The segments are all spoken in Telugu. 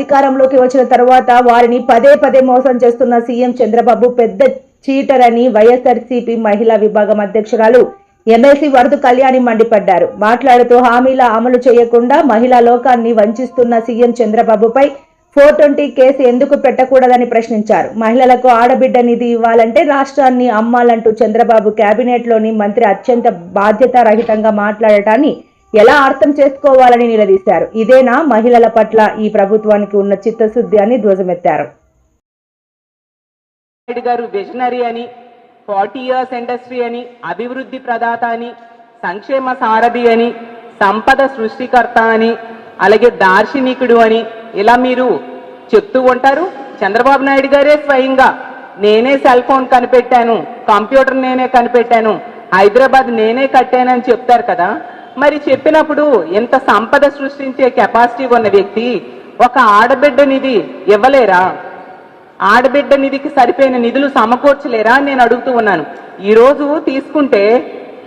అధికారంలోకి వచ్చిన తర్వాత వారిని పదే పదే మోసం చేస్తున్న సీఎం చంద్రబాబు పెద్ద చీటర్ అని వైఎస్ఆర్సీపీ మహిళా విభాగం అధ్యక్షురాలు ఎమ్మెల్సీ వరదు కళ్యాణి మండిపడ్డారు. మాట్లాడుతూ హామీల అమలు చేయకుండా మహిళా లోకాన్ని వంచిస్తున్న సీఎం చంద్రబాబుపై ఫోర్ ట్వంటీ కేసు ఎందుకు పెట్టకూడదని ప్రశ్నించారు. మహిళలకు ఆడబిడ్డ నిధి ఇవ్వాలంటే రాష్ట్రాన్ని అమ్మాలంటూ చంద్రబాబు కేబినెట్లోని మంత్రి అత్యంత బాధ్యతారహితంగా మాట్లాడటాన్ని ఎలా అర్థం చేసుకోవాలని నిలదీశారు. ఇదేనా మహిళల పట్ల ఈ ప్రభుత్వానికి ఉన్న చిత్తశుద్ధి అని ధ్వజమెత్తారు. నాయుడు గారు విజనరీ అని ఫార్టీ ఇయర్స్ ఇండస్ట్రీ అని అభివృద్ధి ప్రదాత అని సంక్షేమ సారథి అని సంపద సృష్టికర్త అని అలాగే దార్శనికుడు అని ఇలా మీరు చెప్తూ ఉంటారు. చంద్రబాబు నాయుడు గారే స్వయంగా నేనే సెల్ ఫోన్ కనిపెట్టాను కంప్యూటర్ నేనే కనిపెట్టాను హైదరాబాద్ నేనే కట్టానని చెప్తారు కదా. మరి చెప్పినప్పుడు ఇంత సంపద సృష్టించే కెపాసిటీ ఉన్న వ్యక్తి ఒక ఆడబిడ్డ నిధి ఇవ్వలేరా? ఆడబిడ్డ నిధికి సరిపోయిన నిధులు సమకూర్చలేరా అని నేను అడుగుతూ ఉన్నాను. ఈరోజు తీసుకుంటే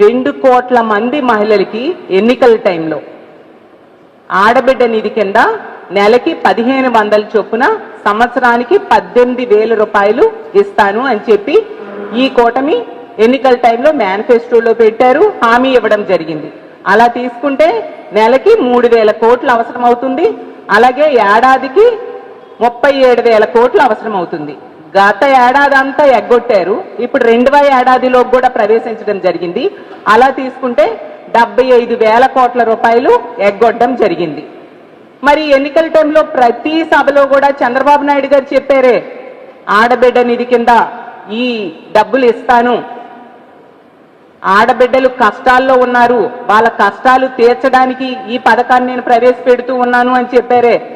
రెండు కోట్ల మంది మహిళలకి ఎన్నికల టైంలో. ఆడబిడ్డ నిధి కింద నెలకి పదిహేను వందల చొప్పున సంవత్సరానికి పద్దెనిమిది వేల రూపాయలు ఇస్తాను అని చెప్పి ఈ కూటమి ఎన్నికల టైంలో మేనిఫెస్టోలో పెట్టారు. హామీ ఇవ్వడం జరిగింది. అలా తీసుకుంటే నెలకి మూడు వేల కోట్లు అవసరం అవుతుంది అలాగే ఏడాదికి ముప్పై ఏడు వేల కోట్లు అవసరం అవుతుంది గత ఏడాది అంతా ఎగ్గొట్టారు. ఇప్పుడు రెండవ ఏడాదిలో కూడా ప్రవేశించడం జరిగింది. అలా తీసుకుంటే డెబ్బై ఐదు వేల కోట్ల రూపాయలు ఎగ్గొట్టడం జరిగింది. మరి ఎన్నికల టైంలో ప్రతి సభలో కూడా చంద్రబాబు నాయుడు గారు చెప్పారే ఆడబిడ్డ నిధి కింద ఈ డబ్బులు ఇస్తాను ఆడబిడ్డలు కష్టాల్లో ఉన్నారు. వాళ్ళ కష్టాలు తీర్చడానికి ఈ పథకాన్ని నేను ప్రవేశపెడుతూ ఉన్నాను అని చెప్పారే.